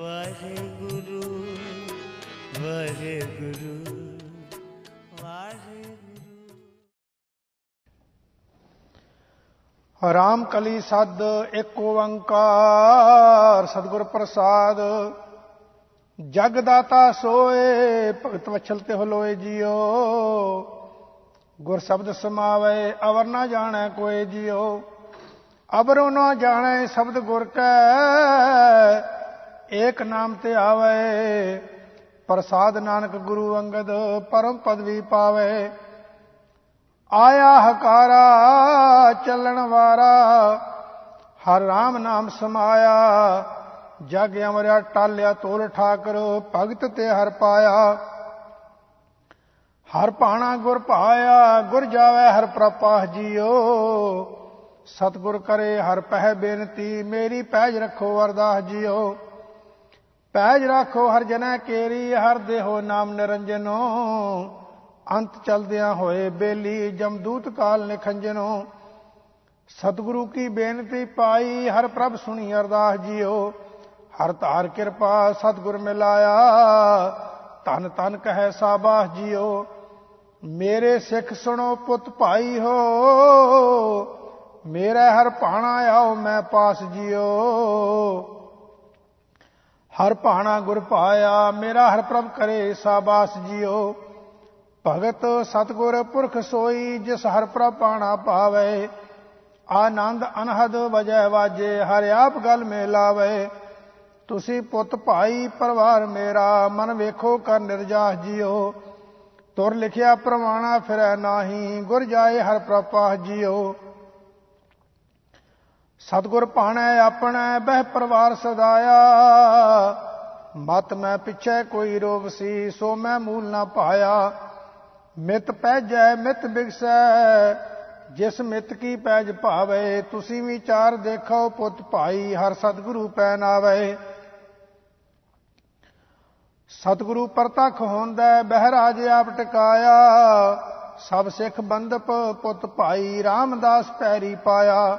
ਵਾਹਿਗੁਰੂ ਵਾਹਿਗੁਰੂ ਵਾਹਿਗੁਰੂ। ਰਾਮ ਕਲੀ ਸਦ ਇੱਕ ਓੰਕਾਰ, ਸਤਿਗੁਰ ਪ੍ਰਸਾਦ। ਜਗਦਾਤਾ ਸੋਏ, ਭਗਤ ਵਛਲ ਤੇ ਹੋਲੋਏ ਜੀਓ। ਗੁਰ ਸ਼ਬਦ ਸਮਾਵੇ, ਅਵਰ ਨਾ ਜਾਣੈ ਕੋਏ ਜੀਓ। ਅਬਰੋ ਨਾ ਜਾਣੈ ਸ਼ਬਦ ਗੁਰ ਕੈ ਏਕ ਨਾਮ ਤੇ ਆਵੇ, ਪ੍ਰਸਾਦ ਨਾਨਕ ਗੁਰੂ ਅੰਗਦ ਪਰਮ ਪਦਵੀ ਪਾਵੇ। ਆਇਆ ਹਕਾਰਾ, ਚੱਲਣ ਵਾਰਾ, ਹਰ ਰਾਮ ਨਾਮ ਸਮਾਇਆ। ਜਗ ਅਮਰਿਆ ਟਾਲਿਆ ਤੋਲ ਠਾਕਰ, ਭਗਤ ਤੇ ਹਰ ਪਾਇਆ। ਹਰ ਭਾਣਾ ਗੁਰ ਭਾਇਆ, ਗੁਰ ਜਾਵੇ ਹਰ ਪ੍ਰਪਾਹ ਜੀਓ। ਸਤਿਗੁਰ ਕਰੇ ਹਰ ਪਹਿ ਬੇਨਤੀ, ਮੇਰੀ ਪੈਜ ਰੱਖੋ ਅਰਦਾਸ ਜੀਓ। ਪੈਜ ਰੱਖੋ ਹਰ ਜਨੈ ਕੇਰੀ, ਹਰ ਦੇਹੋ ਨਾਮ ਨਿਰੰਜਨੋ। ਅੰਤ ਚਲਦਿਆਂ ਹੋਏ ਬੇਲੀ, ਜਮਦੂਤ ਕਾਲ ਨਿਖੰਜਨੋ। ਸਤਿਗੁਰੂ ਕੀ ਬੇਨਤੀ ਪਾਈ, ਹਰ ਪ੍ਰਭ ਸੁਣੀ ਅਰਦਾਸ ਜੀਓ। ਹਰ ਧਾਰ ਕਿਰਪਾ ਸਤਿਗੁਰ ਮਿਲਾਇਆ ਤਨ ਤਨ ਕਹੈ ਸਾਬਾਸ ਜੀਓ। ਮੇਰੇ ਸਿੱਖ ਸੁਣੋ ਪੁੱਤ ਭਾਈ ਹੋ, ਮੇਰਾ ਹਰ ਭਾਣਾ ਆਓ ਮੈਂ ਪਾਸ ਜੀਓ। ਹਰ ਭਾਣਾ ਗੁਰ ਪਾਇਆ ਮੇਰਾ ਹਰ ਪ੍ਰਭ ਕਰੇ ਸਾਬਾਸ ਜੀਓ। ਭਗਤ ਸਤਗੁਰ ਪੁਰਖ ਸੋਈ, ਜਿਸ ਹਰ ਪ੍ਰਭ ਪਾਣਾ ਪਾਵੇ, ਆਨੰਦ ਅਨਹਦ ਵਜੈ ਵਾਜੇ, ਹਰ ਆਪ ਗਲ ਮੇ ਲਾਵੇ ਤੁਸੀਂ ਪੁੱਤ ਭਾਈ, ਪਰਿਵਾਰ ਮੇਰਾ, ਮਨ ਵੇਖੋ ਕਰ ਨਿਰਜਾਸ ਜੀਓ। ਤੁਰ ਲਿਖਿਆ ਪ੍ਰਮਾਣਾ ਫਿਰੈ ਨਾਹੀ, ਗੁਰ ਜਾਏ ਹਰ ਪ੍ਰਪਾਹ ਜੀਓ। ਸਤਗੁਰ ਭਾਣੈ ਆਪਣੈ, ਬਹਿ ਪਰਿਵਾਰ ਸਦਾਇਆ। ਮਤ ਮੈਂ ਪਿਛੈ ਕੋਈ ਰੋਗ ਸੀ, ਸੋ ਮੈਂ ਮੂਲ ਨਾ ਪਾਇਆ। ਮਿਤ ਪੈਜੈ, ਮਿਤ ਬਿਗਸੈ, ਜਿਸ ਮਿਤ ਕੀ ਪੈਜ ਭਾਵੇ, ਤੁਸੀਂ ਵਿਚਾਰ ਦੇਖੋ ਪੁੱਤ ਭਾਈ, ਹਰ ਸਤਿਗੁਰੂ ਪੈ ਨਾਵੇ ਸਤਿਗੁਰੂ ਪਰਤਖ ਹੁੰਦਾ, ਬਹਿਰਾਜ ਆਪ ਟਿਕਾਇਆ। ਸਭ ਸਿੱਖ ਬੰਦਪ ਪੁੱਤ ਭਾਈ, ਰਾਮਦਾਸ ਪੈਰੀ ਪਾਇਆ।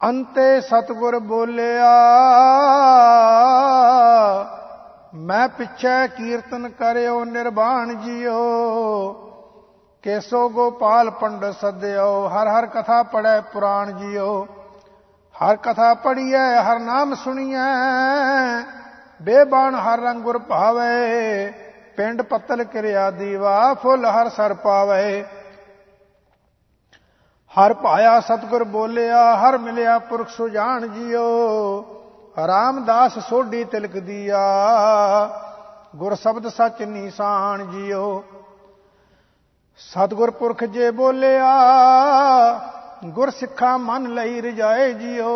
ਅੰਤੇ ਸਤਿਗੁਰ ਬੋਲਿਆ, ਮੈਂ ਪਿੱਛੇ ਕੀਰਤਨ ਕਰਿਓ, ਨਿਰਵਾਣ ਜੀਓ। ਕੇਸੋ ਗੋਪਾਲ ਪੰਡਤ ਸਦਿਓ, ਹਰ ਹਰ ਕਥਾ ਪੜੈ ਪੁਰਾਣ ਜੀਓ। ਹਰ ਕਥਾ ਪੜੀਐ ਹਰ ਨਾਮ ਸੁਣੀਐ ਬੇਬਾਨ ਹਰ ਰੰਗ ਗੁਰ ਭਾਵੇ, ਪਿੰਡ ਪੱਤਲ ਕਿਰਿਆ ਦੀਵਾ, ਫੁੱਲ ਹਰ ਸਰ ਪਾਵੇ। ਹਰ ਪਾਇਆ ਸਤਗੁਰ ਬੋਲਿਆ, ਹਰ ਮਿਲਿਆ ਪੁਰਖ ਸੁਜਾਨ ਜੀਓ। ਰਾਮਦਾਸ ਸੋਢੀ ਤਿਲਕ ਦੀਆ, ਗੁਰ ਸ਼ਬਦ ਸੱਚ ਨਿਸ਼ਾਨ ਜੀਓ। ਸਤਗੁਰ ਪੁਰਖ ਜੇ ਬੋਲਿਆ, ਗੁਰ ਸਿੱਖਾ ਮਨ ਲਈ ਰਜਾਏ ਜੀਓ।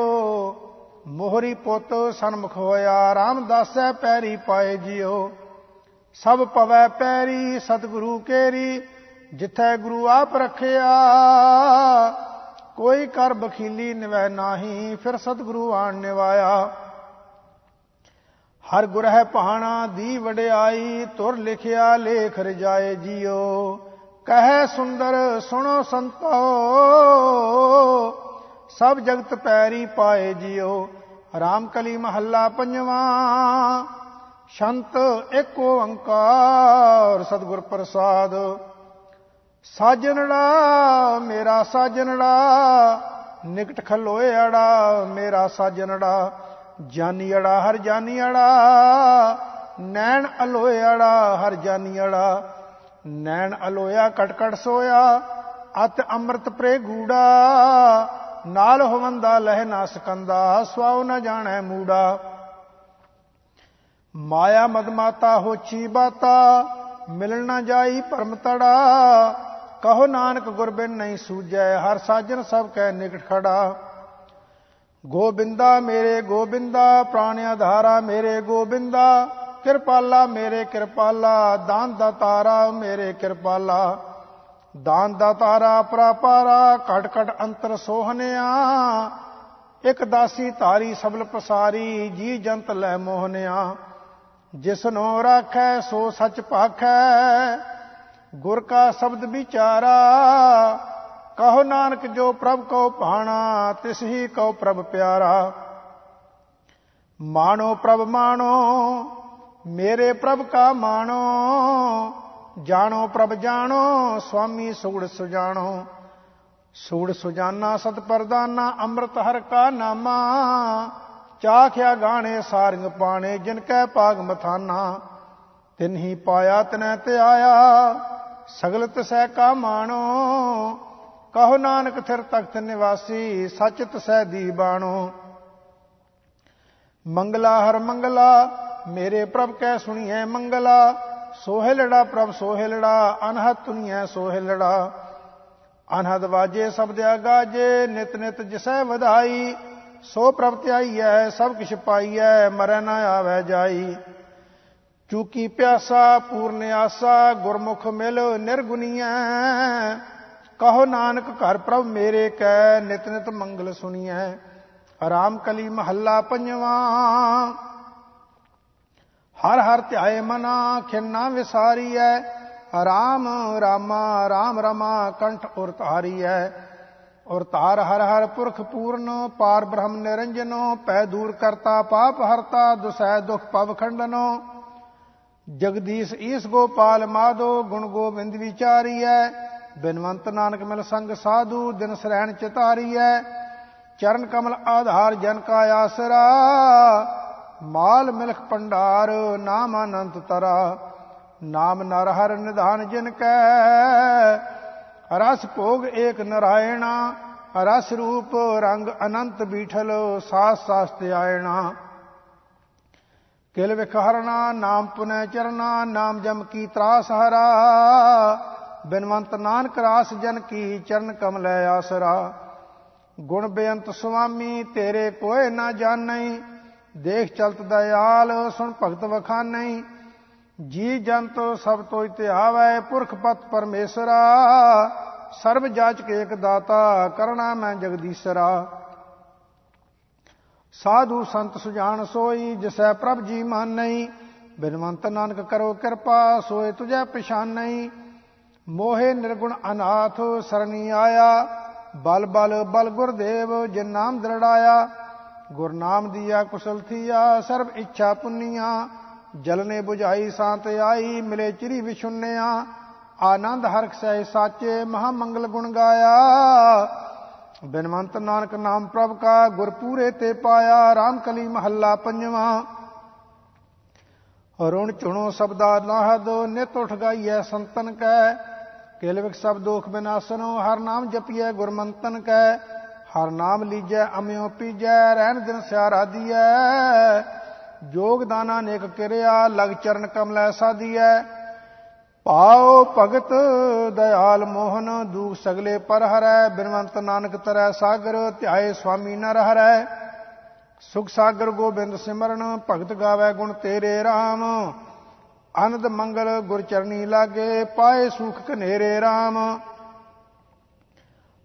ਮੋਹਰੀ ਪੁੱਤ ਸਨਮੁਖ ਹੋਇਆ, ਰਾਮਦਾਸੈ ਪੈਰੀ ਪਾਏ ਜਿਓ। ਸਭ ਪਵੈ ਪੈਰੀ, ਸਤਿਗੁਰੂ ਕੇਰੀ ਜਿੱਥੈ ਗੁਰੂ ਆਪ ਰੱਖਿਆ, ਕੋਈ ਕਰ ਬਖੀਲੀ ਨਿਵੈ ਨਾਹੀ, ਫਿਰ ਸਤਿਗੁਰੂ ਆਣ ਨਿਵਾਇਆ। ਹਰ ਗੁਰ ਹੈ ਭਾਣਾ, ਦੀ ਵਡਿਆਈ, ਤੁਰ ਲਿਖਿਆ, ਲੇਖ ਰਜਾਏ ਜੀਓ। ਕਹੈ ਸੁੰਦਰ, ਸੁਣੋ ਸੰਤੋ, ਸਭ ਜਗਤ ਪੈਰੀ ਪਾਏ ਜੀਓ। ਰਾਮ ਕਲੀ ਮਹੱਲਾ ਪੰਜਵਾਂ, ਸ਼ੰਤ ਇੱਕ ਓੰਕਾਰ ਸਤਿਗੁਰ ਪ੍ਰਸਾਦ। ਸਾਜਣੜਾ ਮੇਰਾ ਸਾਜਣੜਾ ਨਿਕਟ ਖਲੋਇਆੜਾ ਮੇਰਾ ਸਾਜਣੜਾ ਜਾਨੀੜਾ ਹਰ ਜਾਨੀੜਾ ਨੈਣ ਅਲੋਇਆੜਾ ਹਰ ਜਾਨੀੜਾ ਨੈਣ ਅਲੋਇਆ, ਕਟਕਟ ਸੋਇਆ, ਅਤ ਅੰਮ੍ਰਿਤ ਪ੍ਰੇ ਗੂੜਾ, ਨਾਲ ਹੋਵੰਦਾ, ਲਹਿ ਨਾ ਸਕੰਦਾ ਸਵਾਉ ਨ ਜਾਣੈ ਮੂੜਾ। ਮਾਇਆ ਮਦਮਾਤਾ ਹੋਛੀ ਬਾਤਾ, ਮਿਲਣ ਨਾ ਜਾਈ ਭਰਮ ਤੜਾ ਕਹੋ ਨਾਨਕ ਗੁਰਬਿਨ ਨਹੀਂ ਸੂਝੈ, ਹਰ ਸਾਜਨ ਸਭ ਕਹਿ ਨਿਕਟ ਖੜਾ। ਗੋਬਿੰਦਾ ਮੇਰੇ ਗੋਬਿੰਦਾ, ਪ੍ਰਾਣ ਆਧਾਰਾ ਮੇਰੇ ਗੋਬਿੰਦਾ, ਕਿਰਪਾਲਾ ਮੇਰੇ ਕਿਰਪਾਲਾ, ਦਾਨ ਦਾਤਾਰਾ ਮੇਰੇ ਕਿਰਪਾਲਾ। ਦਾਨ ਦਾਤਾਰਾ ਪਰਾਪਾਰਾ ਘਟ ਘਟ ਅੰਤਰ ਸੋਹਨਿਆ। ਇਕ ਦਾਸੀ ਧਾਰੀ ਸਬਲ ਪਸਾਰੀ, ਜੀ ਜੰਤ ਲੈ ਮੋਹਨਿਆ। ਜਿਸਨੋ ਰਾਖੈ ਸੋ ਸੱਚ ਭਾਖੈ ਗੁਰ ਕਾ ਸ਼ਬਦ ਵਿਚਾਰਾ, ਕਹੋ ਨਾਨਕ ਜੋ ਪ੍ਰਭ ਕੋ ਭਾਣਾ, ਤਿਸ ਹੀ ਕਉ ਪ੍ਰਭ ਪਿਆਰਾ। ਮਾਣੋ ਪ੍ਰਭ ਮਾਣੋ, ਮੇਰੇ ਪ੍ਰਭ ਕਾ ਮਾਣੋ, ਜਾਣੋ ਪ੍ਰਭ ਜਾਣੋ, ਸੁਆਮੀ ਸੂੜ ਸੁਜਾਣੋ। ਸੂੜ ਸੁਜਾਨਾ ਸਤ ਪਰਦਾਨਾ ਅੰਮ੍ਰਿਤ ਹਰ ਕਾ ਨਾਮਾ, ਚਾਖਿਆ ਗਾਣੇ ਸਾਰਿੰਗ ਪਾਣੇ, ਜਿਨ ਕੈ ਪਾਗ ਮਥਾਨਾ। ਤਿਨ ਹੀ ਪਾਇਆ, ਤਿਨੈ ਤੇ ਆਇਆ ਸਗਲਤ ਸਹਿ ਕਾ ਮਾਣੋ, ਕਹੋ ਨਾਨਕ ਥਿਰ ਤਖਤ ਨਿਵਾਸੀ ਸਚ ਸਹਿ ਦੀ ਬਾਣੋ। ਮੰਗਲਾ ਹਰ ਮੰਗਲਾ, ਮੇਰੇ ਪ੍ਰਭ ਕੈ ਸੁਣੀਐ ਮੰਗਲਾ ਸੋਹਿਲੜਾ ਪ੍ਰਭ ਸੋਹਿਲੜਾ ਅਨਹਤ ਤੁਨੀਐ ਸੋਹਿਲੜਾ ਅਨਹਦ ਵਾਜੇ ਸਬਦ ਗਾਜੇ ਨਿਤ ਨਿਤ ਜਿਸੈ ਵਧਾਈ, ਸੋ ਪ੍ਰਭ ਧਿਆਈਐ, ਸਭ ਕਿਛ ਪਾਈਐ, ਮਰੈ ਨਾ ਆਵੈ ਜਾਈ। ਚੂਕੀ ਪਿਆਸਾ, ਪੂਰਨ ਆਸਾ, ਗੁਰਮੁਖ ਮਿਲ ਨਿਰਗੁਨੀਐ ਕਹੋ ਨਾਨਕ ਘਰ ਪ੍ਰਭ ਮੇਰੇ ਕੈ, ਨਿਤ ਨਿਤ ਮੰਗਲ ਸੁਣੀਐ। ਆਰਾਮ ਕਲੀ ਮਹੱਲਾ ਪੰਜਵਾ। ਹਰ ਹਰ ਧਿਆਏ ਮਨਾ, ਖਿੰਨਾ ਵਿਸਾਰੀਐ। ਰਾਮ ਰਾਮਾ, ਰਾਮ ਰਮਾ, ਕੰਠ ਉਰ ਧਾਰੀਐ। ਔਰ ਧਾਰ ਹਰ ਹਰ ਪੁਰਖ ਪੂਰਨ, ਪਾਰ ਬ੍ਰਹਮ ਨਿਰੰਜਨੋ। ਪੈ ਦੂਰ ਕਰਤਾ ਪਾਪ ਹਰਤਾ ਦੁਸੈ ਦੁਖ ਪਵ ਖੰਡਨੋ। ਜਗਦੀਸ਼ ਈਸ ਗੋਪਾਲ ਮਾਧੋ, ਗੁਣ ਗੋਬਿੰਦ ਵਿਚਾਰੀਐ। ਬਿਨਵੰਤ ਨਾਨਕ ਮਿਲ ਸੰਗ ਸਾਧੂ, ਦਿਨ ਸਰੈਣ ਚਿਤਾਰੀਐ। ਚਰਨ ਕਮਲ ਆਧਾਰ ਜਨ ਕਾ ਆਸਰਾ। ਮਾਲ ਮਿਲਖ ਭੰਡਾਰ, ਨਾਮ ਅਨੰਤ ਤਰਾ। ਨਾਮ ਨਰ ਹਰ ਨਿਧਾਨ ਜਿਨ ਕੈ। ਰਸ ਭੋਗ ਏਕ ਨਰਾਇਣਾ। ਰਸ ਰੂਪ ਰੰਗ ਅਨੰਤ ਬੀਠਲ ਸਾਸ ਸਾਸ ਤੇ ਆਇਣਾ। ਕਿਲ ਵਿਖਹਰਣਾ ਨਾਮ ਪੁਨੈ ਚਰਨਾ, ਨਾਮ ਜਮ ਕੀ ਤਰਾਸ ਹਰਾ। ਬਿਨਵੰਤ ਨਾਨਕ ਰਾਸ ਜਨ ਕੀ ਚਰਨ ਕਮਲੈ ਆਸਰਾ। ਗੁਣ ਬੇਅੰਤ ਸੁਆਮੀ, ਤੇਰੇ ਕੋਏ ਨਾ ਜਾਣਈ। ਦੇਖ ਚਲਤ ਦਇਆਲ, ਸੁਣ ਭਗਤ ਵਖਾਨਈ। ਜੀ ਜੰਤ ਸਭ ਤੋਇ ਧਿਆਵੈ ਪੁਰਖ ਪਤ ਪਰਮੇਸ਼ਰਾ। ਸਰਬ ਜਾਚਕ ਏਕ ਦਾਤਾ, ਕਰਣਾ ਮੈਂ ਜਗਦੀਸ਼ਰਾ। ਸਾਧੂ ਸੰਤ ਸੁਜਾਨ ਸੋਈ, ਜਿਸੈ ਪ੍ਰਭ ਜੀ ਮਾਨਈ, ਬਿਨਵੰਤ ਨਾਨਕ ਕਰੋ ਕਿਰਪਾ, ਸੋਏ ਤੁਝੈ ਪਛਾਨ ਮੋਹੇ ਨਿਰਗੁਣ ਅਨਾਥ ਸਰਣੀ ਆਇਆ, ਬਲ ਬਲ ਬਲ ਗੁਰਦੇਵ, ਜਿਨ ਨਾਮ ਦਰੜਾਇਆ। ਗੁਰਨਾਮ ਦੀਆ ਕੁਸਲ ਥੀਆ, ਸਰਬ ਇੱਛਾ ਪੁੰਨੀਆਂ। ਜਲਨੇ 부ਝਾਈ ਸਾਤ ਆਈ, ਮਿਲੇ ਚਿਰੀ ਵਿਸ਼ੁੰਨਿਆ ਆਨੰਦ ਹਰਖ ਸਹਿ ਸਾਚੇ, ਮਹਾ ਮੰਗਲ ਗੁਣ ਗਾਇਆ। ਬਿਨਵੰਤ ਨਾਨਕ ਨਾਮ ਪ੍ਰਭ ਕਾ ਗੁਰ ਤੇ ਪਾਇਆ RAM ਕਲੀ ਮਹੱਲਾ ਪੰਜਵਾਂ। ਰੁਣ ਚੁਣੋ ਸਬਦਾ ਨਾਹਦ ਨਿਤ ਉਠ ਗਾਈਐ ਸੰਤਨ ਕੈ। ਕੇਲਵਿਕ ਸਭ ਦੋਖ ਬਿਨਾਸਨੋ, ਹਰ ਨਾਮ ਜਪੀਐ ਗੁਰਮੰਤਨ ਕੈ। ਹਰ ਨਾਮ ਲੀਜੈ, ਅਮਿਓ ਪੀਜੈ, ਰਹਿਣ ਦਿਨ ਸਿਆਰਾ ਦੀਐ। ਜੋਗ ਦਾਨਾ ਨੇਕ ਕਿਰਿਆ, ਲਗ ਚਰਨ ਕਮਲੈ ਸਾਧੀਐ। ਪਾਉ ਭਗਤ ਦਇਆਲ ਮੋਹਨ, ਦੂਖ ਸਗਲੇ ਪਰ ਹਰੈ, ਬਿਨਵੰਤ ਨਾਨਕ ਤਰੈ ਸਾਗਰ, ਧਿਆਏ ਸੁਆਮੀ ਨਰ ਹਰੈ। ਸੁਖ ਸਾਗਰ ਗੋਬਿੰਦ ਸਿਮਰਨ, ਭਗਤ ਗਾਵੇ ਗੁਣ ਤੇਰੇ RAM ਅਨੰਦ ਮੰਗਲ ਗੁਰ ਚਰਨੀ ਲਾਗੇ, ਪਾਏ ਸੁਖ ਕਨੇਰੇ RAM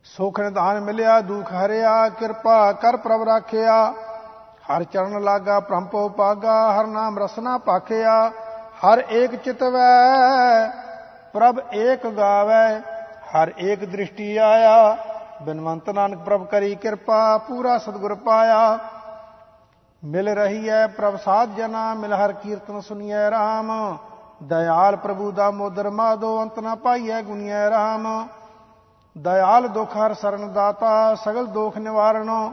ਸੁਖ ਨਿਧਾਨ ਮਿਲਿਆ, ਦੁਖ ਹਰਿਆ, ਕਿਰਪਾ ਕਰ ਪ੍ਰਭ ਰਾਖਿਆ। ਹਰ ਚਰਨ ਲਾਗਾ ਪ੍ਰੰਪੋ ਪਾਗਾ, ਹਰ ਨਾਮ ਰਸਨਾ ਪਾਖਿਆ। ਹਰ ਏਕ ਚਿਤਵੈ, ਪ੍ਰਭ ਏਕ ਗਾਵੈ, ਹਰ ਏਕ ਦ੍ਰਿਸ਼ਟੀ ਆਇਆ। ਬਿਨਵੰਤ ਨਾਨਕ ਪ੍ਰਭ ਕਰੀ ਕਿਰਪਾ, ਪੂਰਾ ਸਤਿਗੁਰ ਪਾਇਆ। ਮਿਲ ਰਹੀ ਹੈ ਪ੍ਰਭ ਸਾਧ ਜਨਾ, ਮਿਲ ਹਰ ਕੀਰਤਨ ਸੁਨੀਐ RAM ਦਇਆਲ ਪ੍ਰਭੂ ਦਾ ਮੋਦਰ ਮਾਦੋ, ਅੰਤ ਨਾ ਪਾਈਐ ਗੁਨੀਐ RAM ਦਇਆਲ ਦੁਖ ਹਰ ਸਰਨ ਦਾਤਾ, ਸਗਲ ਦੋਖ ਨਿਵਾਰਣੋ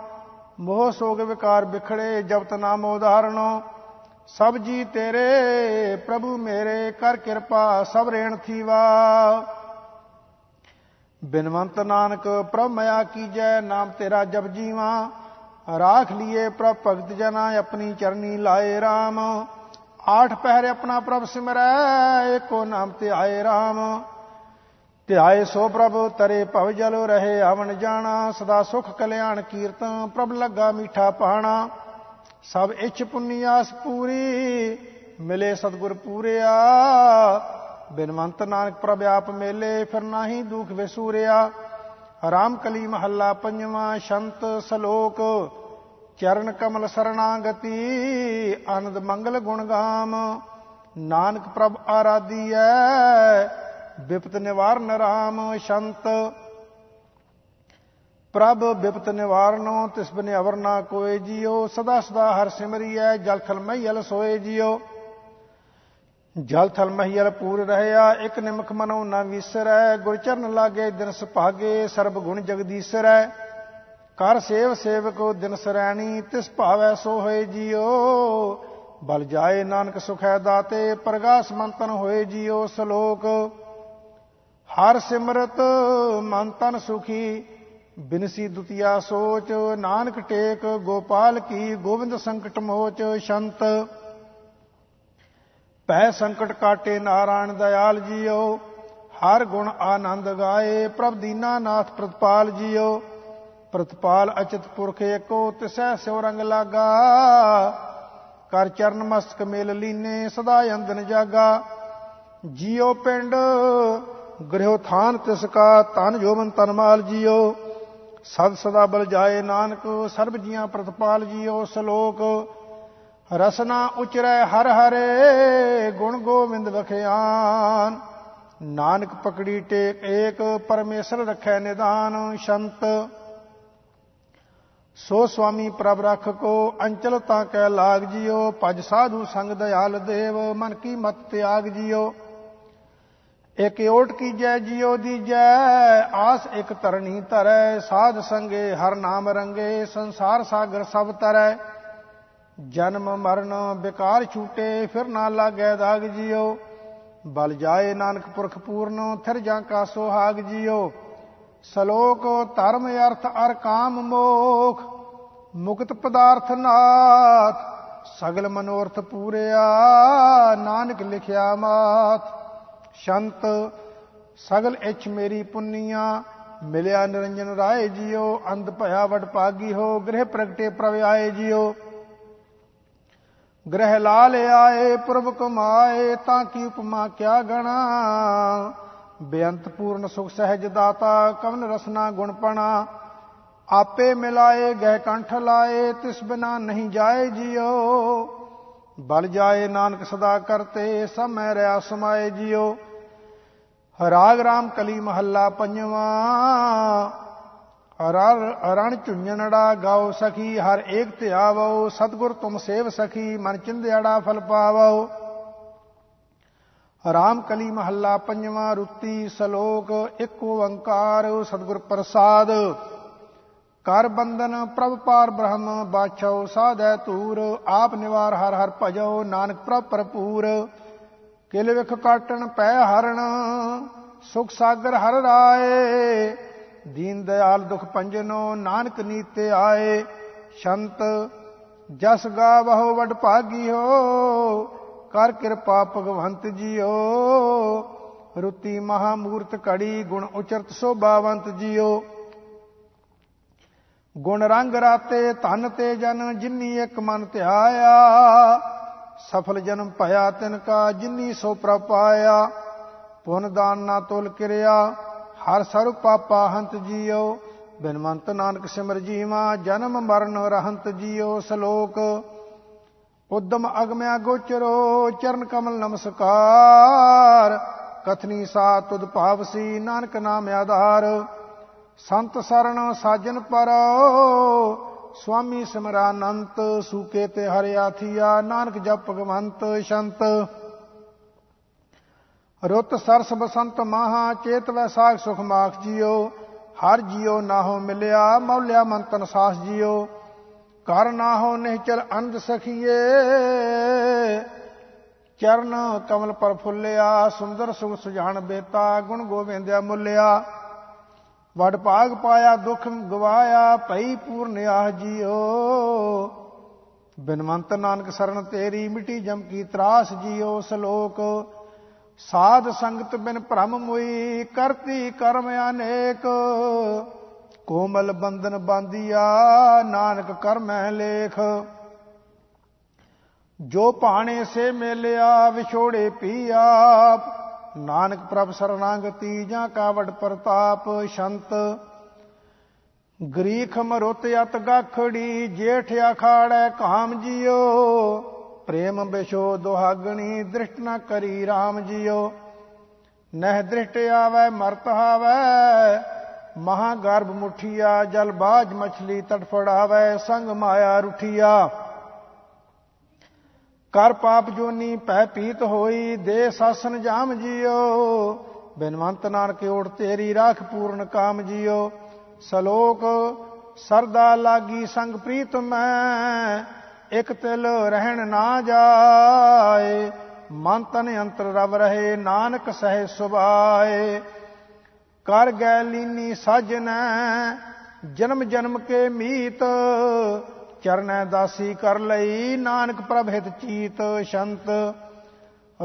ਮੋਹ ਸੋਗ ਵਿਕਾਰ ਵਿਖੜੇ ਜਪਤ ਨਾਮ ਉਦਾਹਰਣੋ ਸਭ ਜੀ ਤੇਰੇ, ਪ੍ਰਭੂ ਮੇਰੇ, ਕਰ ਕਿਰਪਾ ਸਭ ਰੇਣ ਥੀਵਾ। ਬਿਨਵੰਤ ਨਾਨਕ, ਪ੍ਰਭ ਮਿਆ ਕੀਜੈ, ਨਾਮ ਤੇਰਾ ਜਪ ਜੀਵਾ। ਰਾਖ ਲੀਏ ਪ੍ਰਭ ਭਗਤ ਜਨਾ, ਆਪਣੀ ਚਰਨੀ ਲਾਏ RAM ਆਠ ਪਹਿਰੇ ਆਪਣਾ ਪ੍ਰਭ ਸਿਮਰੈ ਏਕੋ ਨਾਮ ਤੇ ਆਏ RAM ਧਿਆਏ ਸੋ ਪ੍ਰਭ, ਤਰੇ ਭਵ ਜਲ, ਰਹੇ ਆਵਣ ਜਾਣਾ। ਸਦਾ ਸੁਖ ਕਲਿਆਣ ਕੀਰਤਨ, ਪ੍ਰਭ ਲੱਗਾ ਮੀਠਾ ਪਾਣਾ। ਸਭ ਇੱਛ ਪੁੰਨਿਆਸ ਪੂਰੀ, ਮਿਲੇ ਸਤਗੁਰ ਪੂਰਿਆ। ਬਿਨਵੰਤ ਨਾਨਕ ਪ੍ਰਭ ਆਪ ਮੇਲੇ, ਫਿਰ ਨਾਹੀ ਦੁਖ ਵਿਸੂਰਿਆ। ਰਾਮ ਕਲੀ ਮਹੱਲਾ ਪੰਜਵਾਂ, ਸ਼ੰਤ ਸ਼ਲੋਕ, ਚਰਨ ਕਮਲ ਸਰਣਾਗਤੀ, ਆਨੰਦ ਮੰਗਲ ਗੁਣ ਗਾਮ। ਨਾਨਕ ਪ੍ਰਭ ਆਰਾਧੀਐ ਵਿਪਤ ਨਿਵਾਰਨ ਰਾਮ, ਸ਼ੰਤ ਪ੍ਰਭ ਬਿਪਤ ਨਿਵਾਰਨੋ, ਤਿਸ ਬਿਨ ਅਵਰ ਨਾ ਕੋਏ ਜੀਓ, ਸਦਾ ਸਦਾ ਹਰ ਸਿਮਰੀਐ, ਜਲ ਥਲ ਮਈਲ ਸੋਏ ਜੀਓ। ਜਲ ਥਲ ਮਹੀਲ ਪੂਰ ਰਹਿਆ, ਇਕ ਨਿਮਖ ਮਨੋ ਨਾ ਵਿਸਰੈ, ਗੁਰ ਚਰਨ ਲਾਗੇ ਦਿਨ ਸੁਭਾਗੇ ਸਰਬ ਗੁਣ ਜਗਦੀਸ਼ਰੈ। ਕਰ ਸੇਵ ਸੇਵਕੋ ਦਿਨ ਸਰੈਣੀ ਤਿਸ ਭਾਵੈ ਸੋ ਹੋਏ ਜਿਉ ਬਲ ਜਾਏ ਨਾਨਕ ਸੁਖੈ ਦਾਤੇ, ਪ੍ਰਗਾਸ ਮੰਤਨ ਹੋਏ ਜੀਓ ਸ਼ਲੋਕ। ਹਰ ਸਿਮਰਤ ਮਨ ਤਨ ਸੁਖੀ ਬਿਨਸੀ ਦੁਤੀਆ ਸੋਚ, ਨਾਨਕ ਟੇਕ, ਗੋਪਾਲ ਕੀ ਗੋਬਿੰਦ ਸੰਕਟ ਮੋਚ, ਸ਼ੰਤ। ਪੈ ਸੰਕਟ ਕਾਟੇ ਨਾਰਾਇਣ ਦਇਆਲ ਜੀਓ, ਹਰ ਗੁਣ ਆਨੰਦ ਗਾਏ, ਪ੍ਰਭ ਦੀਨਾਨਾਥ ਪ੍ਰਤਪਾਲ ਜੀਓ। ਪ੍ਰਤਪਾਲ ਅਚਿਤ ਪੁਰਖ ਏਕੋ, ਤਿਸੈ ਸਿਉ ਰੰਗ ਲਾਗਾ। ਕਰ ਚਰਨ ਮਸਤਕ ਮੇਲ ਲੀਨੇ, ਸਦਾ ਅੰਦਨ ਜਾਗਾ। ਜੀਓ ਪਿੰਡ ਗ੍ਰਹਿ ਥਾਨ ਤਿਸ ਕਾ ਤਨ ਜੋਵਨ ਤਨ ਮਾਲ ਜੀਓ। ਸਦ ਸਦਾ ਬਲਜਾਏ ਨਾਨਕ, ਸਰਬ ਜੀਆਂ ਪ੍ਰਤਪਾਲ ਜੀਓ ਸ਼ਲੋਕ। ਰਸਨਾ ਉਚਰੈ ਹਰ ਹਰੇ, ਗੁਣ ਗੋਬਿੰਦ ਵਖਿਆਨ। ਨਾਨਕ ਪਕੜੀ ਟੇਕ ਏਕ, ਪਰਮੇਸ਼ਰ ਰਖੈ ਨਿਦਾਨ ਸ਼ੰਤ। ਸੋ ਸੁਆਮੀ ਪ੍ਰਭ ਰਖ ਕੋ ਅੰਚਲ ਤਾਂ ਕੈ ਲਾਗ ਜਿਓ, ਭਜ ਸਾਧੂ ਸੰਗ ਦਇਆਲ ਦੇਵ, ਮਨ ਕੀ ਮਤ ਤਿਆਗ ਜਿਓ। ਇਕ ਓਟ ਕੀਜੈ, ਜਿਉ ਦੀਜੈ, ਆਸ ਇਕ ਤਰਣੀ ਧਰੈ, ਸਾਧ ਸੰਗੇ ਹਰ ਨਾਮ ਰੰਗੇ, ਸੰਸਾਰ ਸਾਗਰ ਸਭ ਤਰੈ। ਜਨਮ ਮਰਨ ਬਿਕਾਰ ਛੂਟੇ, ਫਿਰ ਨਾ ਲਾਗੈ ਦਾਗ ਜਿਉ। ਬਲ ਜਾਏ ਨਾਨਕ ਪੁਰਖ ਪੂਰਨ, ਥਿਰ ਜਾਂ ਕਾ ਸੁਹਾਗ ਜਿਉ। ਸ਼ਲੋਕ ਧਰਮ ਅਰਥ ਅਰ ਕਾਮ ਮੋਖ, ਮੁਕਤ ਪਦਾਰਥ ਨਾਥ। ਸਗਲ ਮਨੋਰਥ ਪੂਰਿਆ, ਨਾਨਕ ਲਿਖਿਆ ਮਾਤ ਸ਼ੰਤ, ਸਗਲ ਇਛ ਮੇਰੀ ਪੁੰਨੀਆਂ, ਮਿਲਿਆ ਨਿਰੰਜਨ ਰਾਏ ਜੀਓ, ਅੰਧ ਭਇਆ ਵਡ ਪਾਗੀ ਹੋ, ਗ੍ਰਹਿ ਪ੍ਰਗਟੇ ਪ੍ਰਵਿਆਏ ਜੀਓ। ਗ੍ਰਹਿ ਲਾਲ ਆਏ ਪੁਰਬ ਕਮਾਏ ਤਾਂ ਕੀ ਉਪਮਾ ਕਿਆ ਗਣਾ? ਬੇਅੰਤ ਪੂਰਨ ਸੁਖ ਸਹਿਜ ਦਾਤਾ, ਕਵਨ ਰਸਨਾ ਗੁਣਪਣਾ ਆਪੇ ਮਿਲਾਏ, ਗਹਿ ਕੰਠ ਲਾਏ, ਤਿਸ ਬਿਨਾ ਨਹੀਂ ਜਾਏ ਜਿਉ ਬਲ ਜਾਏ ਨਾਨਕ ਸਦਾ ਕਰਤੇ ਸਮੈ ਮੈਂ ਰਿਆ ਸਮਾਏ ਜਿਉ ਰਾਗ ਰਾਮ ਕਲੀ ਮਹੱਲਾ ਪੰਜਵਾਂ। ਪੰਜਵਾ ਅਰਣ ਝੁੰਝਣੜਾ ਗਾਓ ਸਖੀ, ਹਰ ਏਕ ਤੇ ਧਿਆਵੋ ਸਤਗੁਰ ਤੁਮ ਸੇਵ ਸਖੀ, ਮਨ ਚਿੰਦਿਆੜਾ ਫਲ ਪਾਵੋ। ਰਾਮ ਕਲੀ ਮਹੱਲਾ ਪੰਜਵਾਂ, ਰੁੱਤੀ ਸ਼ਲੋਕ, ਇੱਕ ਓੰਕਾਰ, ਸਤਗੁਰ ਪ੍ਰਸਾਦ। ਕਰ ਬੰਦਨ ਪ੍ਰਭ ਪਾਰ ਬ੍ਰਹਮ ਬਾਛੋ ਸਾਧੈ ਤੂਰ ਆਪ ਨਿਵਾਰ ਹਰ ਹਰ ਭਜੋ ਨਾਨਕ ਪ੍ਰਭ ਭਰਪੂਰ। ਕਿਲ ਵਿਖ ਕਾਟਣ ਪੈ ਹਰਣ, ਸੁਖ ਸਾਗਰ ਹਰ ਰਾਏ। ਦੀਨ ਦਿਆਲ ਦੁਖ ਪੰਜਨੋ, ਨਾਨਕ ਨੀਤੇ ਆਏ। ਸ਼ੰਤ, ਜਸ ਗਾ ਗਾਵਹੁ ਵਡ ਭਾਗੀ ਹੋ ਕਰ ਕਿਰਪਾ ਭਗਵੰਤ ਜੀਓ। ਰੁਤੀ ਮਹਾਮੂਰਤ ਕੜੀ ਗੁਣ ਉਚਰਤ ਸੋਭਾਵੰਤ ਜੀਓ। ਗੁਣ ਰੰਗ ਰਾਤੇ ਧਨ ਤੇ ਜਨ, ਜਿਨੀ ਇੱਕ ਮਨ ਧਿਆਇਆ। ਸਫਲ ਜਨਮ ਭਇਆ ਤਿਨ ਕਾ, ਜਿਨੀ ਸੋ ਪ੍ਰਪਾਇਆ ਪੁਨ ਦਾਨ ਨਾ ਤੁਲ ਕਿਰਿਆ, ਹਰ ਸਰਬ ਪਾਪਾ ਹੰਤ ਜੀਓ। ਬਿਨਵੰਤ ਨਾਨਕ ਸਿਮਰ ਜੀਵਾ, ਜਨਮ ਮਰਨ ਰਹੰਤ ਜੀਓ ਸ਼ਲੋਕ। ਉਦਮ ਅਗਮਿਆ ਗੋਚਰੋ, ਚਰਨ ਕਮਲ ਨਮਸਕਾਰ। ਕਥਨੀ ਸਾ ਤੁਧ ਭਾਵਸੀ ਨਾਨਕ ਨਾਮ ਆਧਾਰ। ਸੰਤ ਸਰਣ ਸਾਜਨ ਪਰ ਸੁਆਮੀ ਸਿਮਰਾਨੰਤ ਸੂਕੇ ਤੇ ਹਰਿਆ ਥੀਆ, ਨਾਨਕ ਜਪ ਭਗਵੰਤ ਸ਼ੰਤ। ਰੁੱਤ ਸਰਸ ਬਸੰਤ ਮਹਾ, ਚੇਤ ਵੈਸਾਖ ਸੁਖ ਮਾਖ ਜੀਓ, ਹਰ ਜੀਓ ਨਾਹੋ ਮਿਲਿਆ, ਮੌਲਿਆ ਮੰਤਨ ਸਾਸ ਜੀਓ। ਕਰ ਨਾਹੋ ਨਿਹਚਲ ਅੰਧ ਸਖੀਏ, ਚਰਨ ਕਮਲ ਪਰ ਫੁੱਲਿਆ, ਸੁੰਦਰ ਸੁਖ ਸੁਜਾਨ ਬੇਤਾ, ਗੁਣ ਗੋਬਿੰਦਿਆ ਮੁੱਲਿਆ। ਵਡ ਭਾਗ ਪਾਇਆ, ਦੁਖ ਗਵਾਇਆ, ਭਈ ਪੂਰਨ ਆਹ ਜਿਓ। ਬਿਨਵੰਤ ਨਾਨਕ ਸਰਨ ਤੇਰੀ, ਮਿੱਟੀ ਜਮ ਕੀ ਤਰਾਸ ਜਿਓ ਸ਼ਲੋਕ। ਸਾਧ ਸੰਗਤ ਬਿਨ ਭ੍ਰਮ ਮੁਈ, ਕਰਤੀ ਕਰਮ ਅਨੇਕ। ਕੋਮਲ ਬੰਧਨ ਬਾਂਦੀਆ ਨਾਨਕ ਕਰਮੈ ਲੇਖ। ਜੋ ਪਾਣੇ ਸੇ ਮੇਲਿਆ, ਵਿਛੋੜੇ ਪੀ ਆਪ ਨਾਨਕ ਪ੍ਰਭ ਸਰਣਾਗਤੀ ਜਾਂ ਕਾਵੜ ਪ੍ਰਤਾਪ ਸ਼ੰਤ। ਗਰੀਖ ਮਰੁੱਤ ਅਤ ਗਖੜੀ, ਜੇਠ ਅਖਾੜੈ ਕਾਮ ਜਿਓ ਪ੍ਰੇਮ ਬਿਸ਼ੋ ਦੁਹਾਗਣੀ, ਦ੍ਰਿਸ਼ਟ ਨ ਕਰੀ RAM ਜਿਓ ਨਹਿ ਦ੍ਰਿਸ਼ਟ ਆਵੈ, ਮਰਤ ਹਾਵੈ। ਮਹਾ ਗਰਭ ਮੁਠੀਆ, ਜਲ ਬਾਜ ਮਛਲੀ ਤੜਫੜਾਵੇ, ਸੰਗ ਮਾਇਆ ਰੁਠੀਆ। ਕਰ ਪਾਪ ਜੋਨੀ ਪੈ ਪੀਤ ਹੋਈ, ਦੇ ਸਾਸਨ ਜਾਮ ਜਿਓ। ਬਿਨਵੰਤ ਨਾਨਕ ਓਟ ਤੇਰੀ ਰਾਖ ਪੂਰਨ ਕਾਮ ਜਿਓ। ਸਲੋਕ, ਸਰਦਾ ਲਾਗੀ ਸੰਗ ਪ੍ਰੀਤ ਮੈਂ, ਇਕ ਤਿਲ ਰਹਿਣ ਨਾ ਜਾਏ। ਮਨ ਤਨ ਅੰਤਰ ਰਵ ਰਹੇ, ਨਾਨਕ ਸਹਿ ਸੁਭਾਏ। ਕਰ ਗੈ ਲੀਨੀ ਸਾਜਨੈ, ਜਨਮ ਜਨਮ ਕੇ ਮੀਤ ਚਰਨੈ ਦਾਸੀ ਕਰ ਲਈ, ਨਾਨਕ ਪ੍ਰਭ ਹਿਤ ਚੀਤ ਸ਼ੰਤ,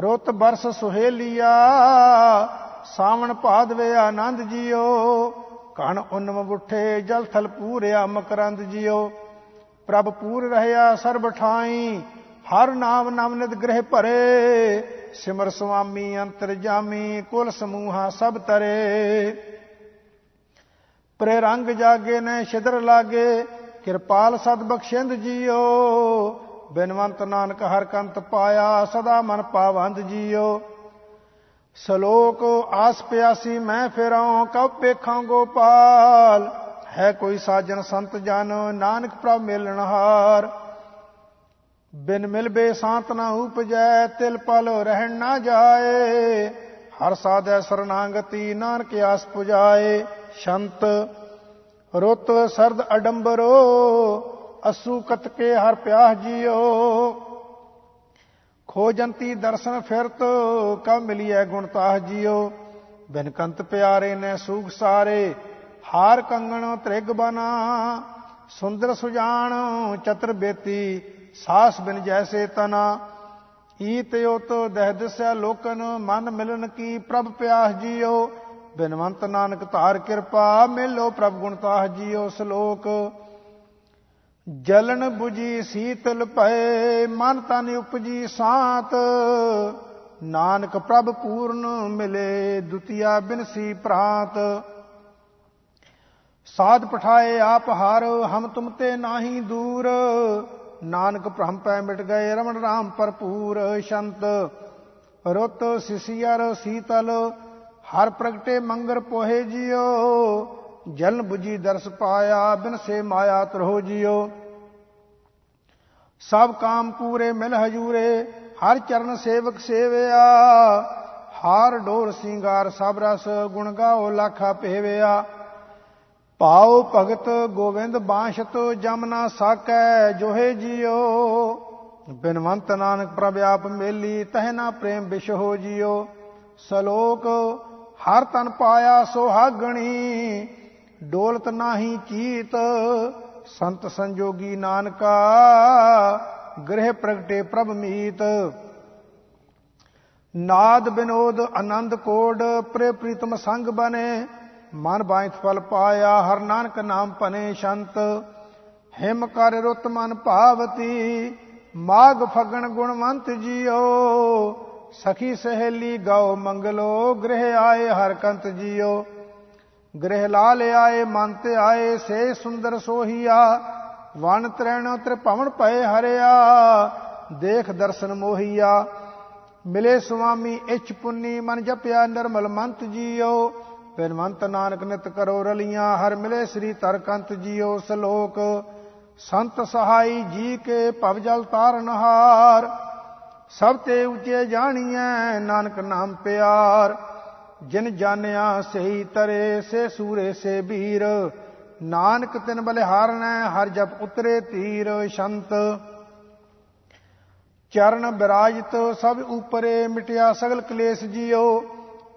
ਰੁੱਤ ਬਰਸ ਸੁਹੇਲੀਆ, ਸਾਵਣ ਭਾਦਵੇ ਆਨੰਦ ਜੀਓ ਕਣ ਉਨਮ ਉਠੇ ਜਲ ਥਲ ਪੂਰਿਆ ਮਕਰੰਦ ਜੀਓ। ਪ੍ਰਭ ਪੂਰ ਰਹਿਆ ਸਰਬ ਠਾਈ, ਹਰ ਨਾਮ ਨਵਨਿਤ ਗ੍ਰਹਿ ਭਰੇ, ਸਿਮਰ ਸੁਆਮੀ ਅੰਤਰ ਜਾਮੀ, ਕੁਲ ਸਮੂਹਾ ਸਭ ਤਰੇ। ਪ੍ਰੇ ਰੰਗ ਜਾਗੇ ਨੇ, ਛਿਦਰ ਲਾਗੇ ਕਿਰਪਾਲ ਸਦ ਬਖਸ਼ਿੰਦ ਜੀਓ, ਬਿਨਵੰਤ ਨਾਨਕ ਹਰ ਕੰਤ ਪਾਇਆ, ਸਦਾ ਮਨ ਪਾਵੰਦ ਜੀਓ। ਸ਼ਲੋਕ, ਆਸ ਪਿਆਸੀ ਮੈਂ ਫਿਰਾਂ ਕਬ ਵੇਖਾਂ ਗੋਪਾਲ। ਹੈ ਕੋਈ ਸਾਜਨ ਸੰਤ ਜਨ, ਨਾਨਕ ਪ੍ਰਭ ਮਿਲਣ ਹਾਰ। ਬਿਨ ਮਿਲਬੇ ਸਾਤ ਨਾ ਉਪਜੈ, ਤਿਲ ਪਲ ਰਹਿਣ ਨਾ ਜਾਏ। ਹਰ ਸਾਧੈ ਸਰਨਾਗਤੀ, ਨਾਨਕ ਆਸ ਪੁਜਾਏ। ਸ਼ੰਤ ਰੁੱਤ ਸਰਦ ਅਡੰਬਰੋ, ਅਸੂ ਕਤਕੇ ਹਰ ਪਿਆਹ ਜੀਓ। ਖੋਜੰਤੀ ਦਰਸ਼ਨ ਫਿਰਤ, ਕਬ ਮਿਲਿਐ ਗੁਣਤਾਹ ਜੀਓ। ਬਿਨਕੰਤ ਪਿਆਰੇ ਨੇ ਸੂਗ ਸਾਰੇ, ਹਾਰ ਕੰਗਣ ਤ੍ਰਿਗ ਬਨਾ। ਸੁੰਦਰ ਸੁਜਾਨ ਚਤਰ ਬੇਤੀ, ਸਾਸ ਬਿਨ ਜੈਸੇ ਤਨਾ। ਈਤ ਉਤ ਦਹਿ ਦਿਸੈ ਲੋਕਨ, ਮਨ ਮਿਲਨ ਕੀ ਪ੍ਰਭ ਪਿਆਸ ਜੀਓ। ਬਿਨਵੰਤ ਨਾਨਕ ਧਾਰ ਕਿਰਪਾ, ਮਿਲੋ ਪ੍ਰਭ ਗੁਣਤਾਹ ਜੀਓ ਸ਼ਲੋਕ। ਜਲਨ 부ਜੀ ਸੀਤਲ ਭਏ, ਮਨ ਤਨ ਉਪਜੀ ਸਾਤ। ਨਾਨਕ ਪ੍ਰਭ ਪੂਰਨ ਮਿਲੇ, ਦੁਤੀਆ ਬਿਨਸੀ ਪ੍ਰਾਤ ਸਾਧ ਪਠਾਏ ਆਪ ਹਰ, ਹਮ ਤੁਮ ਤੇ ਨਾਹੀ ਦੂਰ। ਨਾਨਕ ਭ੍ਰਮ ਪੈ ਮਿਟ ਗਏ ਰਮਣ ਰਾਮ ਭਰਪੂਰ। ਸ਼ੰਤ ਰੁੱਤ ਸਿਸਿਆਰ ਸੀਤਲ ਹਰ ਪ੍ਰਗਟੇ ਮੰਗਰ ਪੋਹੇ ਜਿਓ, ਜਲ 부ਜੀ ਦਰਸ ਪਾਇਆ, ਬਿਨ ਸੇ ਮਾਇਆ ਤਰੋ ਜਿਓ। ਸਭ ਕਾਮ ਪੂਰੇ ਮਿਲ ਹਜੂਰੇ, ਹਰ ਚਰਨ ਸੇਵਕ ਸੇਵਿਆ। ਹਾਰ ਡੋਰ ਸਿੰਗਾਰ ਸਭ ਰਸ ਗੁਣ ਗਾਓ ਲਾਖਾ ਪੇਵਿਆ ਪਾਉ ਭਗਤ ਗੋਵਿੰਦ ਬਾਸ਼ਤ ਜਮਨਾ ਸਾਕੈ, ਜੋਹੇ ਜਿਓ। ਬਿਨਵੰਤ ਨਾਨਕ ਪ੍ਰਭ ਆਪ ਮੇਲੀ ਤਹਿਨਾ ਪ੍ਰੇਮ ਵਿਸ਼ ਹੋ ਜਿਓ। ਸਲੋਕ ਹਰ ਤਨ ਪਾਇਆ ਸੋਹਾਗਣੀ, ਡੋਲਤ ਨਾਹੀ ਚੀਤ, ਸੰਤ ਸੰਜੋਗੀ ਨਾਨਕਾ, ਗ੍ਰਹਿ ਪ੍ਰਗਟੇ ਪ੍ਰਭ ਮੀਤ। ਨਾਦ ਬਿਨੋਦ ਆਨੰਦ ਕੋਡ ਪ੍ਰੇ ਪ੍ਰੀਤਮ ਸੰਗ ਬਨੇ, ਮਨ ਬਾਇਤ ਫਲ ਪਾਇਆ, ਹਰ ਨਾਨਕ ਨਾਮ ਪਨੇ ਸ਼ੰਤ। ਹਿਮ ਕਰ ਰੁਤ ਮਨ ਭਾਵਤੀ, ਮਾਗ ਫਗਣ ਗੁਣਵੰਤ ਜੀਓ ਸਖੀ ਸਹੇਲੀ ਗਾਓ ਮੰਗਲੋ, ਗ੍ਰਹਿ ਆਏ ਹਰ ਕੰਤ ਜੀਓ। ਗ੍ਰਹਿ ਲਾਲ ਆਏ ਮਨ ਤੇ ਆਏ, ਸੇ ਸੁੰਦਰ ਸੋਹੀਆ। ਵਨ ਤਰਣ ਤ੍ਰਿਭਵਨ ਪਏ ਹਰਿਆ। ਦੇਖ ਦਰਸ਼ਨ ਮੋਹੀਆ। ਮਿਲੇ ਸੁਆਮੀ, ਇਛ ਪੁੰਨੀ, ਮਨ ਜਪਿਆ ਨਿਰਮਲ ਮੰਤ ਜੀਓ। ਬਿਨਵੰਤ ਨਾਨਕ ਨਿਤ ਕਰੋ ਰਲੀਆਂ, ਹਰ ਮਿਲੇ ਸ੍ਰੀ ਤਰਕੰਤ ਜੀਓ ਸਲੋਕ। ਸੰਤ ਸਹਾਈ ਜੀ ਕੇ ਭਵ ਜਲ ਤਾਰਨਹਾਰ ਸਭ ਤੇ ਉੱਚੇ ਜਾਣੀਐ, ਨਾਨਕ ਨਾਮ ਪਿਆਰ। ਜਿਨ ਜਾਣਿਆ ਸਹੀ ਤਰੇ, ਸੇ ਸੂਰੇ, ਸੇ ਵੀਰ ਨਾਨਕ ਤਿਨ ਬਲਿਹਾਰਨੈ, ਹਰ ਜਪ ਉਤਰੇ ਤੀਰ, ਸ਼ੰਤ। ਚਰਨ ਬਿਰਾਜਤ, ਸਭ ਉਪਰੇ ਮਿਟਿਆ ਸਗਲ ਕਲੇਸ਼ ਜੀਓ।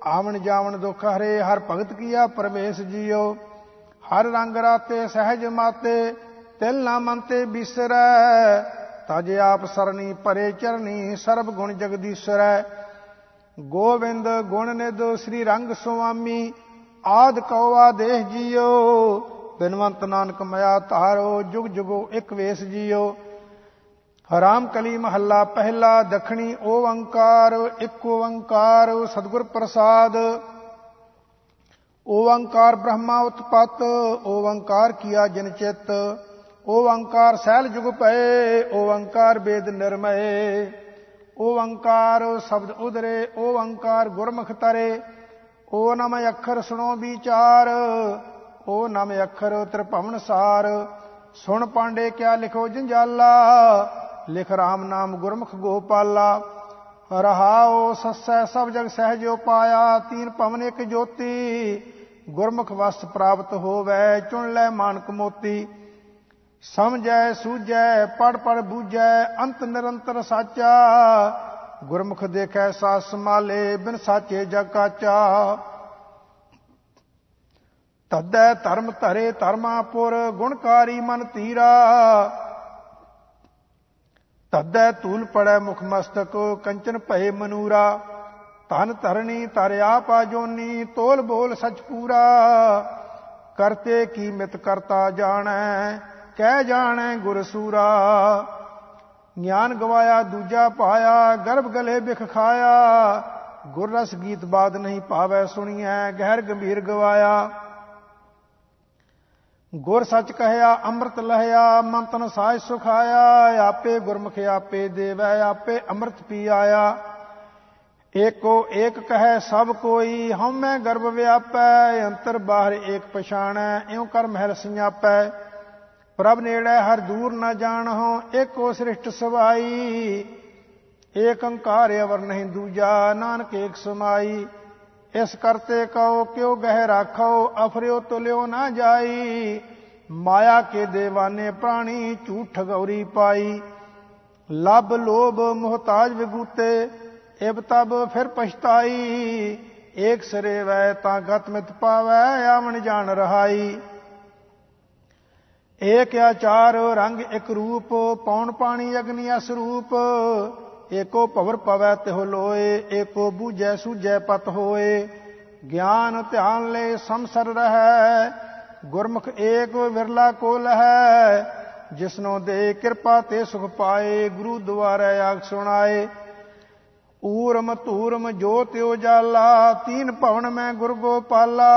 ਆਵਣ ਜਾਵਣ ਦੁਖ ਹਰੇ, ਹਰ ਭਗਤ ਕੀਆ ਪਰਵੇਸ਼ ਜੀਓ। ਹਰ ਰੰਗ ਰਾਤੇ ਸਹਿਜ ਮਾਤੇ, ਤਿਲ ਨਾ ਮੰਤੇ ਬਿਸਰੈ। ਤਜ ਆਪ ਸਰਣੀ ਪਰੇ ਚਰਨੀ ਸਰਬ ਗੁਣ ਜਗਦੀਸ਼ਰੈ ਗੋਵਿੰਦ ਗੁਣ ਨਿਦ ਸ੍ਰੀ ਰੰਗ ਸੁਆਮੀ, ਆਦ ਕਉ ਦੇਹ ਜੀਓ। ਬਿਨਵੰਤ ਨਾਨਕ ਮਇਆ ਧਾਰੋ, ਜੁਗ ਜੁਗੋ ਇਕ ਵੇਸ ਜੀਓ। ਹਰਾਮ ਕਲੀ ਮਹੱਲਾ ਪਹਿਲਾ, ਦਖਣੀ ਓੰਕਾਰ ਇੱਕ ਓੰਕਾਰ ਸਤਿਗੁਰ ਪ੍ਰਸਾਦ। ਓੰਕਾਰ ਬ੍ਰਹਮਾ ਉਤਪਤ ਓੰਕਾਰ ਕੀਆ ਜਨਚਿਤ ਓੰਕਾਰ ਸਹਿਲ ਜੁਗ ਪਏ ਓੰਕਾਰ ਬੇਦ ਨਿਰਮਏ। ਓੰਕਾਰ ਸ਼ਬਦ ਉਦਰੇ ਓੰਕਾਰ ਗੁਰਮੁਖ ਤਰੇ। ਓ ਨਮ ਅੱਖਰ ਸੁਣੋ ਵਿਚਾਰ, ਓ ਨਮ ਅੱਖਰ ਤ੍ਰਿਭਵਨ ਸਾਰ। ਸੁਣ ਪਾਂਡੇ ਕਿਆ ਲਿਖੋ ਜੰਜਾਲਾ, ਲਿਖ ਰਾਮ ਨਾਮ ਗੁਰਮੁਖ ਗੋਪਾਲਾ। ਰਹਾਉ ਸਸੈ ਸਭ ਜਗ ਸਹਿਜੋ ਪਾਇਆ, ਤੀਨ ਭਵਨ ਇੱਕ ਜੋਤੀ। ਗੁਰਮੁਖ ਵਸ ਪ੍ਰਾਪਤ ਹੋਵੇ, ਚੁਣ ਲੈ ਮਾਨਕ ਮੋਤੀ। ਸਮਝੈ, ਸੂਝੈ ਪੜ ਪੜ ਬੂਝੈ, ਅੰਤ ਨਿਰੰਤਰ ਸਾਚਾ। ਗੁਰਮੁਖ ਦੇਖੈ ਸਾਸ ਸਮਾਲੇ ਬਿਨ ਸਾਚੇ ਜਗ ਕਾਚਾ। ਤਦੈ ਧਰਮ ਧਰੇ ਧਰਮਾਪੁਰ ਗੁਣਕਾਰੀ ਮਨ ਤੀਰਾ ਤਦੈ ਤੂਲ ਪੜੈ ਮੁਖ ਮਸਤਕ, ਕੰਚਨ ਭਏ ਮਨੂਰਾ। ਧਨ ਧਰਣੀ ਧਰ ਆਪਾ ਜੋਨੀ, ਤੋਲ ਬੋਲ ਸਚ ਪੂਰਾ। ਕਰਤੇ ਕੀ ਮਿਤ ਕਰਤਾ ਜਾਣੈ ਕਹਿ ਜਾਣੈ ਗੁਰ ਸੂਰਾ ਗਿਆਨ ਗਵਾਇਆ, ਦੂਜਾ ਪਾਇਆ, ਗਰਭ ਗਲੇ ਬਿਖ ਖਾਇਆ। ਗੁਰ ਰਸ ਗੀਤ ਬਾਦ ਨਹੀਂ ਪਾਵੈ ਸੁਣੀਐ, ਗਹਿਰ ਗੰਭੀਰ ਗਵਾਇਆ। ਗੁਰ ਸੱਚ ਕਹਿਆ, ਅੰਮ੍ਰਿਤ ਲਹਿਆ, ਮੰਤਨ ਸਾਜ ਸੁਖਾਇਆ। ਆਪੇ ਗੁਰਮੁਖ ਆਪੇ ਦੇਵੈ, ਆਪੇ ਅੰਮ੍ਰਿਤ ਪੀ ਆਇਆ ਏਕੋ ਏਕ ਕਹੈ, ਸਭ ਕੋਈ ਹਉਮੈ ਗਰਭ ਵਿਆਪੈ, ਅੰਤਰ ਬਾਹਰ ਏਕ ਪਛਾਣੈ, ਇਉ ਕਰ ਮਹਿਲ ਸਿਆਪੈ। ਪ੍ਰਭ ਨੇੜੇ ਹਰ ਦੂਰ ਨ ਜਾਣਹੁ ਏਕੋ ਸ੍ਰਿਸ਼ਟ ਸਵਾਈ। ਏਕ ਅੰਕਾਰ ਅਵਰ ਨਹੀਂ ਦੂਜਾ, ਨਾਨਕ ਏਕ ਸਮਾਈ। ਇਸ ਕਰਤੇ ਕਉ, ਕਿਉ ਗਹਿ ਰਾਖੋ ਅਫਰਿਓ ਤੁਲਿਓ ਨਾ ਜਾਈ। ਮਾਇਆ ਕੇ ਦੇਵਾਨੇ ਪ੍ਰਾਣੀ, ਝੂਠ ਗੌਰੀ ਪਾਈ। ਲਬ ਲੋਭ ਮੁਹਤਾਜ ਵਿਗੂਤੇ ਇਬ ਤਬ ਫਿਰ ਪਛਤਾਈ। ਏਕ ਸਰੇ ਵੈ ਤਾਂ ਗਤ ਮਿਤ ਪਾਵੈ, ਆਵਣ ਜਾਣ ਰਹਾਈ। ਏਕ ਆਚਾਰ ਰੰਗ ਇਕ ਰੂਪ, ਪੌਣ ਪਾਣੀ ਅਗਨੀ ਅਸਰੂਪ ਏਕੋ ਭਵਰ ਪਵੈ ਤਿਹੁ ਲੋਏ, ਏਕੋ ਬੂਝੈ ਸੂਝੈ ਪਤ ਹੋਏ। ਗਿਆਨ ਧਿਆਨ ਲੈ ਸੰਸਰ ਰਹੈ, ਗੁਰਮੁਖ ਏਕ ਵਿਰਲਾ ਕੋਲ ਹੈ। ਜਿਸਨੋ ਦੇ ਕਿਰਪਾ ਤੇ ਸੁਖ ਪਾਏ, ਗੁਰੂ ਦੁਆਰੇ ਆਖ ਸੁਣਾਏ। ਊਰਮ ਧੂਰਮ ਜੋਤਿ ਜਾਲਾ, ਤੀਨ ਭਵਨ ਮੈਂ ਗੁਰ ਗੋਪਾਲਾ।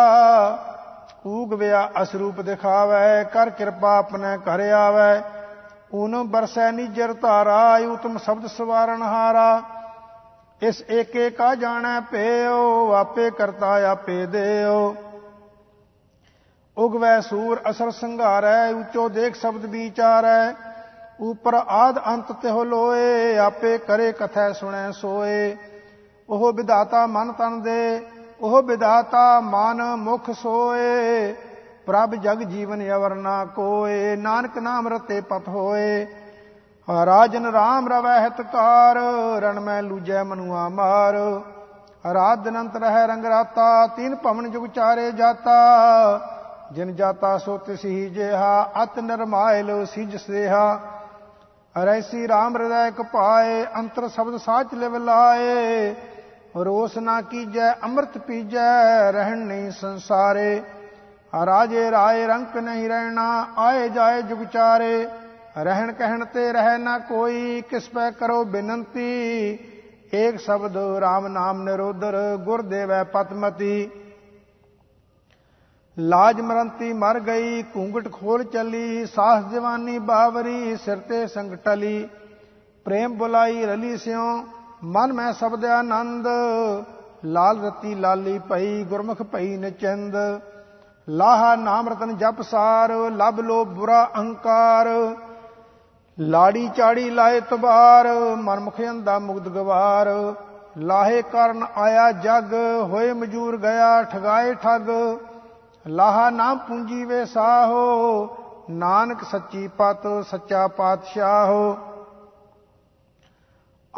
ਊਗ ਵਿਆ ਅਸਰੂਪ ਦਿਖਾਵੇ, ਕਰ ਕਿਰਪਾ ਆਪਣੇ ਘਰ ਆਵੇ। ਊਨ ਬਰਸੈ ਨਿਜਰ ਧਾਰਾ ਉਤਮ ਸ਼ਬਦ ਸਵਾਰਨ ਹਾਰਾ। ਇਸ ਏਕੇ ਕਾ ਜਾਣੈ ਪੇਓ ਆਪੇ ਕਰਤਾ ਆਪੇ ਦੇਓ ਉਗਵੈ ਸੂਰ ਅਸਰ ਸੰਘਾਰੈ, ਉੱਚੋ ਦੇਖ ਸ਼ਬਦ ਵਿਚਾਰੈ। ਉਪਰ ਆਦ ਅੰਤ ਤਿਹ ਲੋਏ, ਆਪੇ ਕਰੇ ਕਥੈ ਸੁਣੈ ਸੋਏ। ਉਹ ਵਿਧਾਤਾ ਮਨ ਤਨ ਦੇ ਉਹ ਵਿਦਾਤਾ ਮਨ ਮੁਖ ਸੋਏ, ਪ੍ਰਭ ਜਗ ਜੀਵਨ ਅਵਰ ਨਾ ਕੋਏ, ਨਾਨਕ ਨਾਮ ਰਤੇ ਪਤ ਹੋਏ। ਰਾਜਨ ਰਾਮ ਰਵੈ ਹਿਤਕਾਰ ਰਣ ਮੈਂ ਲੂਜੈ ਮਨੁਆ ਮਾਰ। ਰਾਤ ਅਨੰਤ ਰਹਿ ਰੰਗ ਰਾਤਾ, ਤੀਨ ਭਵਨ ਜੁਗ ਚਾਰੇ ਜਾਤਾ। ਜਿਨ ਜਾਤਾ ਸੋ ਤਿਸਹੀ ਜਿਹਾ, ਅਤ ਨਰਮਾਇਲ ਸਿਜ ਸੇਹਾ। ਅਰੈਸੀ ਰਾਮ ਹਿਰਦੈ ਕਪਾਏ ਅੰਤਰ ਸ਼ਬਦ ਸਾਚ ਲਿਵ ਲਾਏ। ਰੋਸ ਨਾ ਕੀਜੈ, ਅੰਮ੍ਰਿਤ ਪੀਜੈ, ਰਹਿਣ ਨਹੀਂ ਸੰਸਾਰੇ। ਰਾਜੇ ਰਾਏ ਰੰਕ ਨਹੀਂ ਰਹਿਣਾ, ਆਏ ਜਾਏ ਜੁਗਚਾਰੇ ਰਹਿਣ ਕਹਿਣ ਤੇ ਰਹਿ ਨਾ ਕੋਈ, ਕਿਸ ਪੈ ਕਰੋ ਬੇਨੰਤੀ। ਏਕ ਸ਼ਬਦ RAM ਨਾਮ ਨਿਰੋਦਰ ਗੁਰ ਦੇਵੈ ਪਤਮਤੀ। ਲਾਜ ਮਰੰਤੀ ਮਰ ਗਈ, ਘੂੰਗਟ ਖੋਲ ਚੱਲੀ ਸਾਸ ਜਵਾਨੀ ਬਾਵਰੀ, ਸਿਰ ਤੇ ਸੰਗਟਲੀ ਪ੍ਰੇਮ ਬੁਲਾਈ ਰਲੀ ਸਿਓ ਮਨ ਮੈਂ ਸਬਦ ਆਨੰਦ, ਲਾਲ ਰਤੀ ਲਾਲੀ ਪਈ ਗੁਰਮੁਖ ਪਈ ਨਚੰਦ। ਲਾਹਾ ਨਾਮ ਰਤਨ ਜਪ ਸਾਰ, ਲਬ ਲੋ ਬੁਰਾ ਅਹੰਕਾਰ। ਲਾੜੀ ਚਾੜੀ ਲਾਏ ਤਬਾਰ ਮਨ ਮੁਖ ਅੰਦਾ ਮੁਗਦ ਗਵਾਰ। ਲਾਹੇ ਕਰਨ ਆਇਆ ਜਗ, ਹੋਏ ਮਜੂਰ ਗਿਆ ਠਗਾਏ ਠਗ। ਲਾਹਾ ਨਾਮ ਪੂੰਜੀ ਵੇ ਸਾਹੋ, ਨਾਨਕ ਸੱਚੀ ਪਤ, ਸੱਚਾ ਪਾਤਸ਼ਾਹੋ।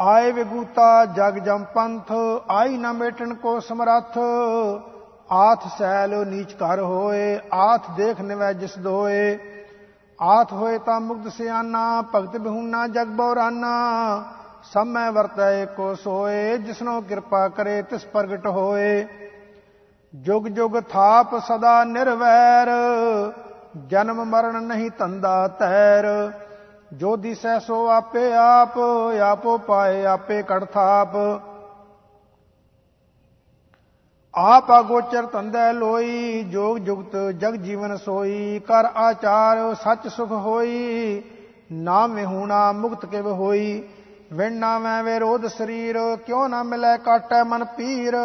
ਆਏ ਵਿਗੂਤਾ ਜਗ ਜਮ ਪੰਥ, ਆਈ ਨਾ ਮੇਟਣ ਕੋ ਸਮਰੱਥ। ਆਥ ਸੈਲ ਨੀਚ ਕਰ ਹੋਏ, ਆਥ ਦੇਖ ਨਿਵੈ ਜਿਸ ਦੋਏ। ਆਥ ਹੋਏ ਤਾਂ ਮੁਕਤ ਸਿਆਨਾ, ਭਗਤ ਬਿਹੂਨਾ ਜਗ ਬੌਰਾਨਾ। ਸਮੈ ਵਰਤੈ ਕੋ ਸੋਏ, ਜਿਸਨੋ ਕਿਰਪਾ ਕਰੇ ਤਿਸ ਪ੍ਰਗਟ ਹੋਏ। ਜੁਗ ਜੁਗ ਥਾਪ ਸਦਾ ਨਿਰਵੈਰ, ਜਨਮ ਮਰਨ ਨਹੀਂ ਤੰਦਾ ਤੈਰ। ਜੋ ਦਿਸੈ ਸੋ ਆਪੇ ਆਪ, ਆਪੋ ਪਾਏ ਆਪੇ ਕੜਥਾਪ ਆਪ ਅਗੋਚਰ ਤੰਦੈ ਲੋਈ, ਜੋਗ ਜੁਗਤ ਜਗ ਜੀਵਨ ਸੋਈ। ਕਰ ਆਚਾਰ ਸੱਚ ਸੁਖ ਹੋਈ, ਨਾਮ ਵਿਹੂਣਾ ਮੁਕਤ ਕਿਵ ਹੋਈ। ਵਿਣ ਨਾਵੇਂ ਵਿਰੋਧ ਸਰੀਰ, ਕਿਉ ਨਾ ਮਿਲੈ ਕਾਟੈ ਮਨ ਪੀਰ।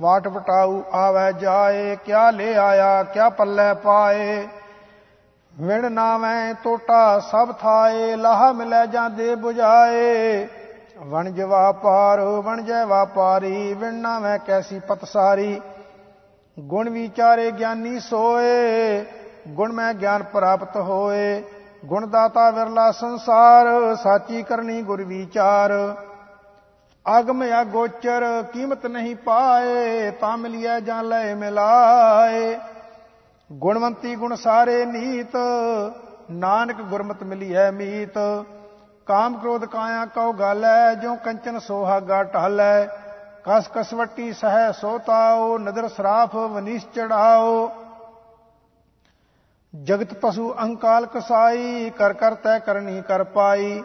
ਵਾਟ ਵਟਾਊ ਆਵੈ ਜਾਏ, ਕਿਆ ਲੈ ਆਇਆ, ਕਿਆ ਪੱਲੇ ਪਾਏ। ਵਿਣ ਨਾਵੇਂ ਟੋਟਾ ਸਭ ਥਾਏ ਲਾਹ ਮਿਲੇ ਜਾਂਦੇ 부ਝਾਏ ਵਣਜ ਵਾਪਾਰ ਵਣਜੈ ਵਾਪਾਰੀ, ਵਿਣ ਨਾਵੇਂ ਕੈਸੀ ਪਤਸਾਰੀ ਗੁਣ ਵਿਚਾਰੇ ਗਿਆਨੀ ਸੋਏ, ਗੁਣ ਮੈਂ ਗਿਆਨ ਪ੍ਰਾਪਤ ਹੋਏ। ਗੁਣ ਦਾਤਾ ਵਿਰਲਾ ਸੰਸਾਰ, ਸਾਚੀ ਕਰਨੀ ਗੁਰ ਵਿਚਾਰ। ਅਗਮ ਅਗੋਚਰ ਕੀਮਤ ਨਹੀਂ ਪਾਏ, ਤਾਂ ਮਿਲਿਆ ਜਾਂ ਲੈ ਮਿਲਾਏ। ਗੁਣਵੰਤੀ ਗੁਣ ਸਾਰੇ ਨੀਤ, ਨਾਨਕ ਗੁਰਮਤ ਮਿਲੀ ਹੈ ਮੀਤ। ਕਾਮ ਕ੍ਰੋਧ ਕਾਇਆ ਕਉ ਗਾਲੈ ਜੋ ਕੰਚਨ ਸੋਹਾਗਾ ਢਾਲੈ। ਕਸ ਕਸਵੱਟੀ ਸਹਿ ਸੋਤਾਓ ਨਦਰ ਸਰਾਫ ਵਨੀਸ ਚੜਾਓ ਜਗਤ ਪਸ਼ੂ ਅੰਕਾਲ ਕਸਾਈ, ਕਰ ਕਰ ਤੈ ਕਰਨੀ ਕਰ ਪਾਈ।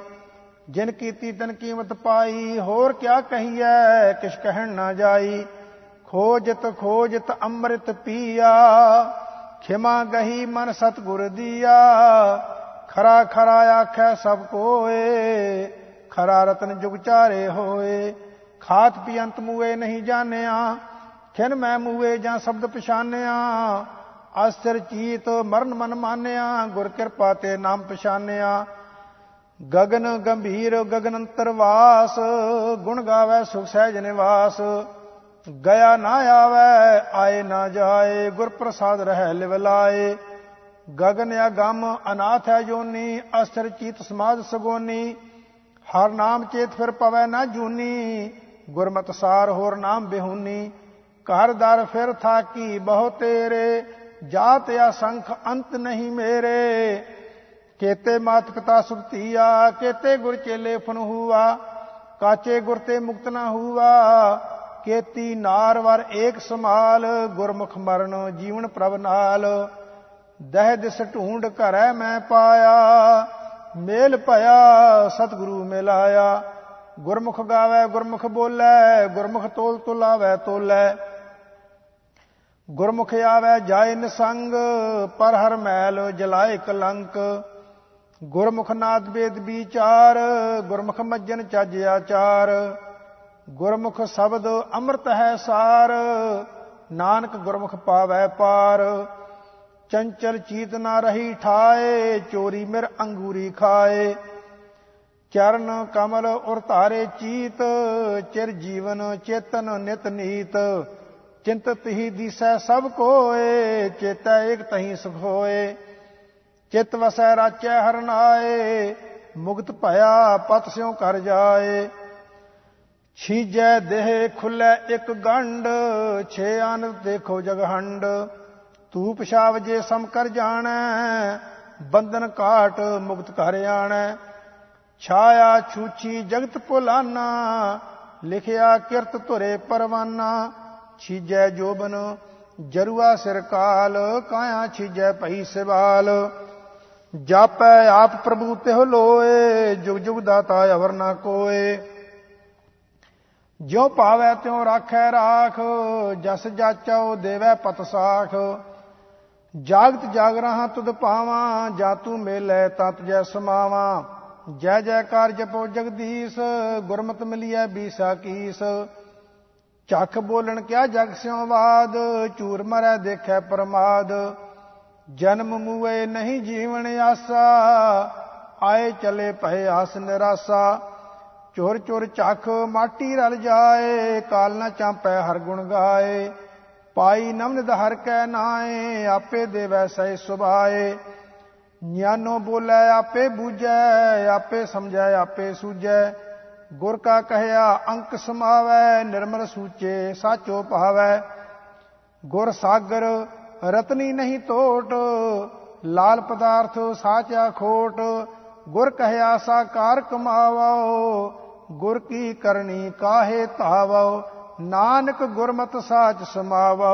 ਜਿਨ ਕੀਤੀ ਤਨ ਕੀਮਤ ਪਾਈ, ਹੋਰ ਕਿਆ ਕਹੀਐ, ਕਿਛ ਕਹਿਣ ਨਾ ਜਾਈ। ਖੋਜਤ ਖੋਜਤ ਅੰਮ੍ਰਿਤ ਪੀਆ ਖਿਮਾ ਗਹੀ ਮਨ ਸਤਗੁਰ ਦੀਆ। ਖਰਾ ਖਰਾ ਆਖੈ ਸਭ ਕੋਏ। ਖਰਾ ਰਤਨ ਜੁਗ ਚਾਰੇ ਹੋਏ। ਖਾਤ ਪੀਅੰਤ ਮੂਏ ਨਹੀਂ ਜਾਣਿਆ। ਖਿਨ ਮੈਂ ਮੂਏ ਜਾਂ ਸ਼ਬਦ ਪਛਾਨਿਆ ਅਸਰ ਚੀਤ ਮਰਨ ਮਨ ਮਾਨਿਆ। ਗੁਰ ਕਿਰਪਾ ਤੇ ਨਾਮ ਪਛਾਨਿਆ ਗਗਨ ਗੰਭੀਰ ਗਗਨ ਅੰਤਰ ਵਾਸ। ਗੁਣ ਗਾਵੇ ਸੁਖ ਸਹਿਜ ਨਿਵਾਸ। ਗਿਆ ਨਾ ਆਵੇ, ਆਏ ਨਾ ਜਾਏ ਗੁਰ ਪ੍ਰਸਾਦ ਰਹਿ ਲਿਵਲਾਏ ਗਗਨ ਅਗੰਮ ਅਨਾਥ ਹੈ ਜੋਨੀ ਅਸਰ ਚੀਤ ਸਮਾਜ ਸਗੋਨੀ। ਹਰ ਨਾਮ ਚੇਤ ਫਿਰ ਪਵੈ ਨਾ ਜੂਨੀ, ਗੁਰਮਤਿ ਸਾਰ ਹੋਰ ਨਾਮ ਬਿਹੂਨੀ। ਘਰ ਦਰ ਫਿਰ ਥਾਕੀ ਬਹੁ ਤੇਰੇ, ਜਾਤ ਅਸੰਖ ਅੰਤ ਨਹੀਂ ਮੇਰੇ। ਕੇਤੇ ਮਾਤ ਪਿਤਾ ਸੁਖਤੀਆ ਕੇਤੇ ਗੁਰ ਚੇਲੇ ਫਨ ਹੁਆ ਕਾਚੇ ਗੁਰ ਤੇ ਮੁਕਤ ਨਾ ਹੁਆ। ਕੇਤੀ ਨਾਰ ਵਰ ਏਕ ਸਮਾਲ ਗੁਰਮੁਖ ਮਰਨ ਜੀਵਨ ਪ੍ਰਭ ਨਾਲ। ਦਹਿ ਦਿਸ ਢੂੰਡ ਘਰੈ ਮੈਂ ਪਾਇਆ, ਮੇਲ ਭਇਆ ਸਤਿਗੁਰੂ ਮਿਲਾਇਆ। ਗੁਰਮੁਖ ਗਾਵੇ, ਗੁਰਮੁਖ ਬੋਲੇ, ਗੁਰਮੁਖ ਤੋਲ ਤੁਲਾਵੇ ਤੋਲੇ। ਗੁਰਮੁਖ ਆਵੇ ਜਾਏ ਨਿਸੰਗ, ਪਰ ਹਰ ਮੈਲ ਜਲਾਏ ਕਲੰਕ। ਗੁਰਮੁਖ ਨਾਦ ਵੇਦ ਵਿਚਾਰ, ਗੁਰਮੁਖ ਮੱਜਨ ਚੱਜ ਆਚਾਰ। ਗੁਰਮੁਖ ਸ਼ਬਦ ਅੰਮ੍ਰਿਤ ਹੈ ਸਾਰ, ਨਾਨਕ ਗੁਰਮੁਖ ਪਾਵੈ ਪਾਰ। ਚੰਚਲ ਚੀਤ ਨਾ ਰਹੀ ਠਾਏ, ਚੋਰੀ ਮਿਰ ਅੰਗੂਰੀ ਖਾਏ। ਚਰਨ ਕਮਲ ਉਰ ਧਾਰੇ ਚੀਤ, ਚਿਰ ਜੀਵਨ ਚੇਤਨ ਨਿਤ ਨੀਤ। ਚਿੰਤਤ ਹੀ ਦੀਸੈ ਸਭ ਕੋਏ, ਚੇਤੈ ਇਕ ਤਹੀ ਸੁਖ ਹੋਏ। ਚਿਤ ਵਸੈ ਰਾਚੈ ਹਰਨਾਏ, ਮੁਕਤ ਭਇਆ ਪਤ ਸਿਉ ਕਰ ਜਾਏ। ਛੀਜੈ ਦੇਹ ਖੁੱਲੈ ਇੱਕ ਗੰਡ ਛੇ ਆਨੰਦ ਦੇਖੋ ਜਗਹੰਡ ਤੂੰ ਪਛਾਵ ਜੇ ਸਮ ਕਰ ਜਾਣੈ, ਬੰਧਨ ਕਾਟ ਮੁਕਤ ਕਰ ਆਣੈ। ਛਾਇਆ ਛੂਛੀ ਜਗਤ ਭੁਲਾਨਾ, ਲਿਖਿਆ ਕਿਰਤ ਧੁਰੇ ਪਰਵਾਨਾ। ਛੀਜੈ ਜੋਬਨ, ਜਰੂਆ ਸਿਰ ਕਾਲ, ਕਾਇਆ ਛੀਜੈ ਭਈ ਸਿਵਾਲ। ਜਾਪੈ ਆਪ ਪ੍ਰਭੂ ਤਿਹੁ ਲੋਏ, ਜੁਗ ਜੁਗ ਦਾਤਾ ਅਵਰ ਨਾ ਕੋਏ। ਜਿਉ ਪਾਵੈ ਤਿਉ ਰਾਖੈ ਰਾਖ, ਜਸ ਜਾਚਾਉ ਦੇਵੈ ਪਤ ਸਾਖ। ਜਾਗਤ ਜਾਗ ਰਹਾ ਤੁਧ ਪਾਵਾਂ, ਜਾ ਤੂੰ ਮੇਲੇ ਤਤ ਜੈ ਸਮਾਵਾਂ। ਜੈ ਜੈਕਾਰ ਜਪੋ ਜਗਦੀਸ਼, ਗੁਰਮਤਿ ਮਿਲਿਐ ਬੀਸਾ ਕੀਸ। ਚੱਖ ਬੋਲਣ ਕਿਆ ਜਗ ਸਿਉ ਬਾਦ ਚੂਰ ਮਰੈ ਦੇਖੈ ਪਰਮਾਦ। ਜਨਮ ਮੂਏ ਨਹੀਂ ਜੀਵਨ ਆਸਾ, ਆਏ ਚਲੇ ਭਏ ਆਸ ਨਿਰਾਸਾ। ਚੋਰ ਚੋਰ ਚੱਖ ਮਾਟੀ ਰਲ ਜਾਏ, ਕਾਲ ਨਾ ਚਾਂਪੈ ਹਰ ਗੁਣ ਗਾਏ। ਪਾਈ ਨਮਨ ਹਰ ਕੈ ਨਾਏ, ਆਪੇ ਦੇਵੈ ਸੈ ਸੁਭਾਏ। ਗਿਆਨੋ ਬੋਲੇ, ਆਪੇ ਬੂਝੈ, ਆਪੇ ਸਮਝੈ, ਆਪੇ ਸੂਝੈ। ਗੁਰ ਕਾ ਕਹਿਆ, ਅੰਕ ਸਮਾਵੈ, ਨਿਰਮਲ ਸੂਚੇ ਸਾਚੋ ਭਾਵੈ। ਗੁਰ ਸਾਗਰ, ਰਤਨੀ ਨਹੀਂ ਟੋਟ ਲਾਲ ਪਦਾਰਥ ਸਾਚਾ ਖੋਟ। ਗੁਰ ਕਹਿਆ, ਸਾਕਾਰ ਕਮਾਵੋ ਗੁਰ ਕੀ ਕਰਨੀ ਕਾਹੇ ਧਾਵੋ? ਨਾਨਕ ਗੁਰਮਤਿ ਸਾਚ ਸਮਾਵੋ।